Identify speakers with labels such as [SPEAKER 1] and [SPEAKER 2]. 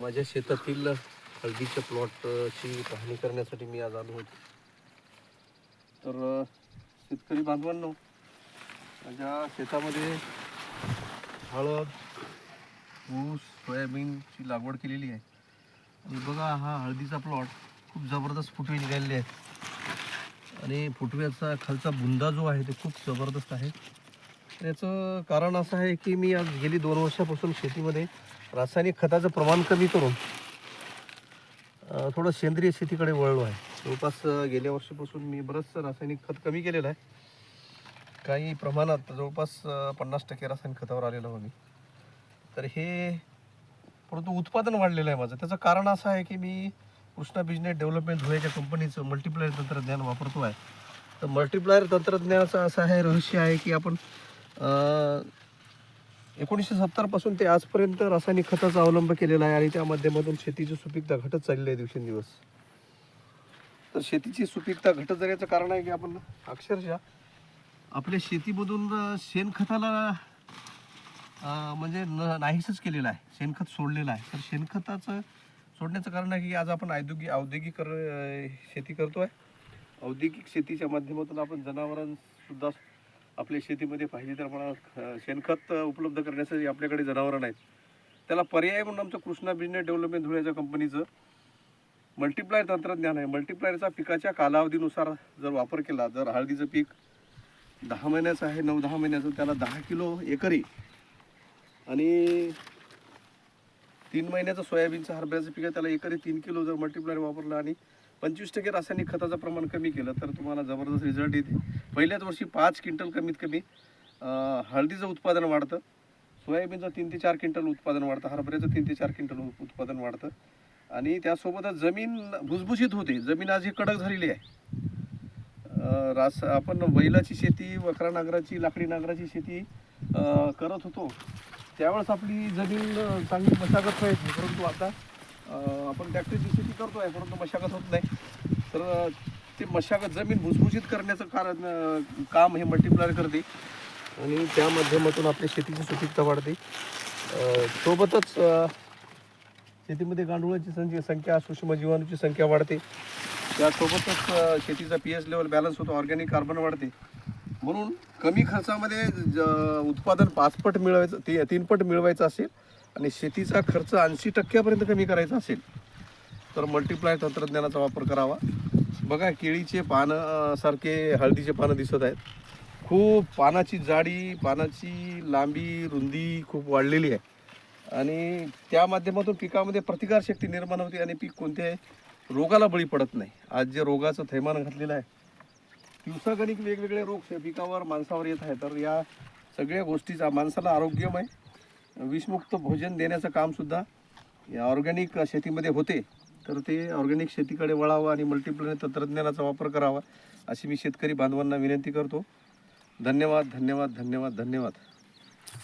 [SPEAKER 1] माझ्या शेतातील हळदीच्या प्लॉटची पाहणी करण्यासाठी मी आज आलो होतो. तर शेतकरी बांधवांनो माझ्या शेतामध्ये हळद ऊस सोयाबीनची लागवड केलेली आहे. आणि बघा हा हळदीचा प्लॉट खूप जबरदस्त फुटवे निघालेले आहेत. आणि फुटव्याचा खालचा बुंदा जो आहे तो खूप जबरदस्त आहे. त्याचं कारण असं आहे की मी आज गेली दोन वर्षापासून शेतीमध्ये रासायनिक खताचं प्रमाण कमी करून थोडं सेंद्रिय शेतीकडे वळलो आहे. जवळपास गेल्या वर्षीपासून मी बरंचसं रासायनिक खत कमी केलेलं आहे. काही प्रमाणात जवळपास पन्नास टक्के रासायनिक खतावर आलेलो आहे मी तर हे परंतु उत्पादन वाढलेलं आहे माझं. त्याचं कारण असं आहे की मी कृष्णा बिजनेस डेव्हलपमेंट धुळ्याच्या कंपनीचं मल्टिप्लायर तंत्रज्ञान वापरतो आहे तर मल्टिप्लायर तंत्रज्ञानाचं असं आहे रहस्य आहे की आपण एकोणीसशे सत्तरपासून ते आजपर्यंत रासायनिक खताचा अवलंब केलेला आहे आणि त्या माध्यमातून शेतीची सुपीकता घटत चालली आहे दिवसेंदिवस. तर शेतीची सुपीकता घटत जाण्याचं कारण आहे की आपण अक्षरशः आपल्या शेतीमधून शेणखताला म्हणजे न नाहीसच केलेलं आहे. शेणखत सोडलेलं आहे. तर शेणखताचं सोडण्याचं कारण आहे की आज आपण औद्योगिक औद्योगिक कर शेती करतो आहे औद्योगिक शेतीच्या माध्यमातून आपण जनावरांसुद्धा आपल्या शेतीमध्ये पाहिजे त्या प्रमाणात शेणखत उपलब्ध करण्यासाठी आपल्याकडे जनावरं नाहीत. त्याला पर्याय म्हणून आमचं कृष्णा बिजनेस डेव्हलपमेंट धुळ्याच्या कंपनीचं मल्टिप्लायर तंत्रज्ञान आहे. मल्टिप्लायरचा पिकाच्या कालावधीनुसार जर वापर केला जर हळदीचं पीक दहा महिन्याचं आहे नऊ दहा महिन्याचं त्याला दहा किलो एकरी आणि तीन महिन्याचं सोयाबीनचं हरभऱ्याचं पीक आहे त्याला एकरी तीन किलो जर मल्टिप्लायर वापरलं आणि पंचवीस टक्के रासायनिक खताचं प्रमाण कमी केलं तर तुम्हाला जबरदस्त रिझल्ट येते. पहिल्याच वर्षी पाच क्विंटल कमीत कमी हळदीचं उत्पादन वाढतं. सोयाबीनचं तीन ते चार क्विंटल उत्पादन वाढतं. हरभऱ्याचं तीन ते चार क्विंटल उत्पादन वाढतं. आणि त्यासोबतच जमीन भुसभुशीत होते. जमीन आज ही कडक झालेली आहे. रास आपण बैलाची शेती वक्रा नांगराची लाकडी नांगराची शेती करत होतो. त्यावेळेस आपली जमीन चांगली मशागत व्हायची परंतु आता आपण ट्रॅक्टरची शेती करतोय परंतु मशागत होत नाही. तर ते मशागत जमीन भुसभुशीत करण्याचं कारण काम हे मल्टिप्लायर करते. आणि त्या माध्यमातून आपल्या शेतीची सुपीकता वाढते. सोबतच शेतीमध्ये गांडुळाची संख्या संख्या सूक्ष्म जीवाणूची संख्या वाढते. त्यासोबतच शेतीचा पी एच लेवल बॅलन्स होतो ऑर्गॅनिक कार्बन वाढते. म्हणून कमी खर्चामध्ये ज- उत्पादन पाचपट मिळवायचं ती तीनपट मिळवायचं असेल आणि शेतीचा खर्च ऐंशी टक्क्यापर्यंत कमी करायचा असेल तर मल्टिप्लाय तंत्रज्ञानाचा वापर करावा. बघा केळीचे पानं सारखे हळदीचे पानं दिसत आहेत. खूप पानाची जाडी पानाची लांबी रुंदी खूप वाढलेली आहे. आणि त्या माध्यमातून पिकामध्ये प्रतिकारशक्ती निर्माण होते आणि पीक कोणत्याही रोगाला बळी पडत नाही. आज जे रोगाचं थैमान घातलेलं आहे दिवसागणिक वेगवेगळे रोग पिकावर माणसावर येत आहे तर या सगळ्या गोष्टीचा माणसाला आरोग्यमय विषमुक्त भोजन देण्याचं कामसुद्धा या ऑर्गॅनिक शेतीमध्ये होते तर ते ऑर्गॅनिक शेतीकडे वळावं आणि मल्टिप्लाय तंत्रज्ञानाचा वापर करावा अशी मी शेतकरी बांधवांना विनंती करतो. धन्यवाद धन्यवाद धन्यवाद धन्यवाद.